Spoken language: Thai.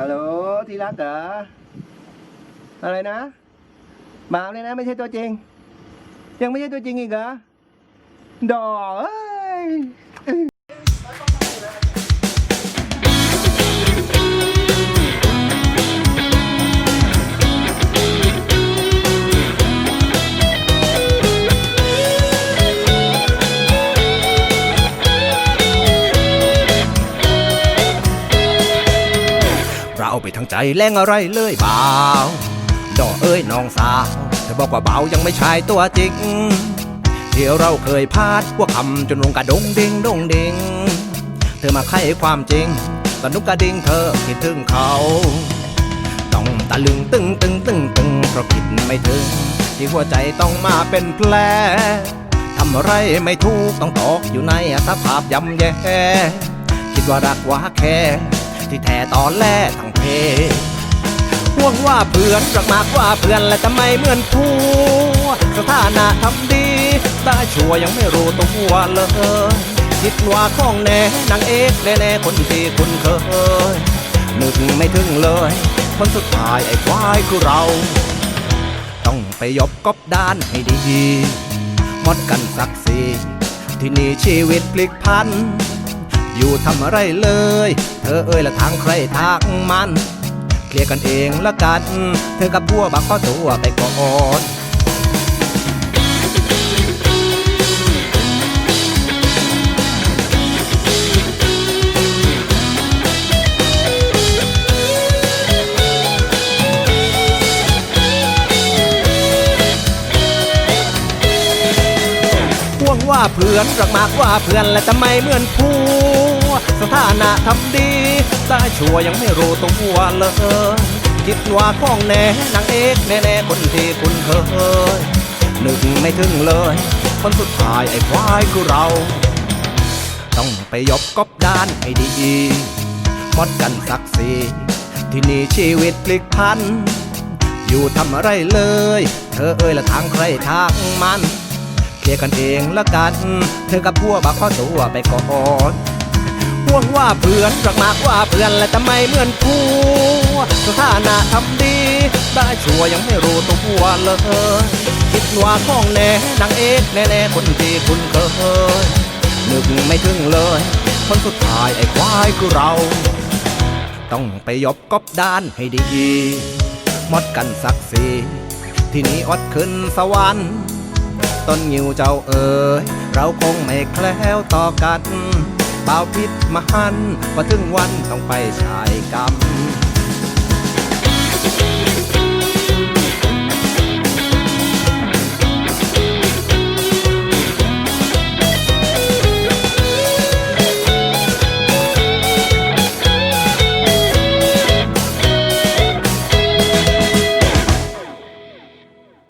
ฮัลโหลที่รักเหรออะไรนะบ่าวเลยนะ ไม่ใช่ตัวจริง ยังไม่ใช่ตัวจริงอีกเหรอดอเอ้ย เราไปทางใจแรงอะไรเลยเบาดอกเอ้ยน้องสาวเธอบอกว่าเบายังไม่ใช่ตัวจริงที่เราเคยพลาดพวกคำจนลงกระดงดิงดงดิงเธอมาไขความจริงสนุกกระดิ่งเธอคิดถึงเขาต้องตะลึงตึงตึงตึงตึงเพราะคิดไม่ถึง ที่หัวใจต้องมาเป็นแผลทำอะไรไม่ถูกต้องตกอยู่ในสภาพยำแย่คิดว่ารักว่าแค่ ที่แท้ตอนแรกทั้งเพห่วงว่าเพื่อนรักมากว่าเพื่อนและจะไม่เหมือนผัวสถานะทำดีตาชัวยังไม่รู้ตัวเลยคิดว่าของแน่นางเอกแน่ๆคนที่คุณเคยนึกไม่ถึงเลยคนสุดท้ายไอ้ควายคือเรา ต้องไปยบกบด้านให้ดีหมดกันสักสีที่นี่ชีวิตพลิกพัน อยู่ทำอะไรเลย เธอเอ่ยละทางใครทางมัน เคลียร์กันเองละกัน เธอกับพวบักข้อตัวไปก่อน ว่าเพื่อนรักมากว่าเพื่อนและจะไม่เหมือนผัวสถานะทำดี ได้ชัวยังไม่รู้ตัวเลยคิดว่าของแน่นางเอกแน่ๆคนที่คุณเคยนึกไม่ถึงเลย คนสุดท้ายไอ้ควายคือเรา ต้องไปยบกบด้านให้ดีหมดกันสักสีที่นี่ชีวิตพลิกพันอยู่ทำอะไรเลย เธอเอ่ยละทางใครทางมัน ลียร์กันเองละกัน เธอกับพวกบักข้อตัวไปก่อนห่วงว่าเพื่อนรักมากว่าเพื่อนและจะไม่เหมือนผัวสถานะทำดี ได้ชัวยังไม่รู้ตัวเลย คิดว่าของแน่นางเอกแน่ๆคนที่คุณเคยนึกไม่ถึงเลย คนสุดท้ายไอ้ควายคือเรา ต้องไปยบกบด้านให้ดีมดกันสักสีที่นี้อดขึ้นสวรรค์ ต้นงิวเจ้าเอ๋ยเราคงไม่แคล้วต่อกันเปล่าพิษมหันต์ว่าถึงวันต้องไปชายกรรม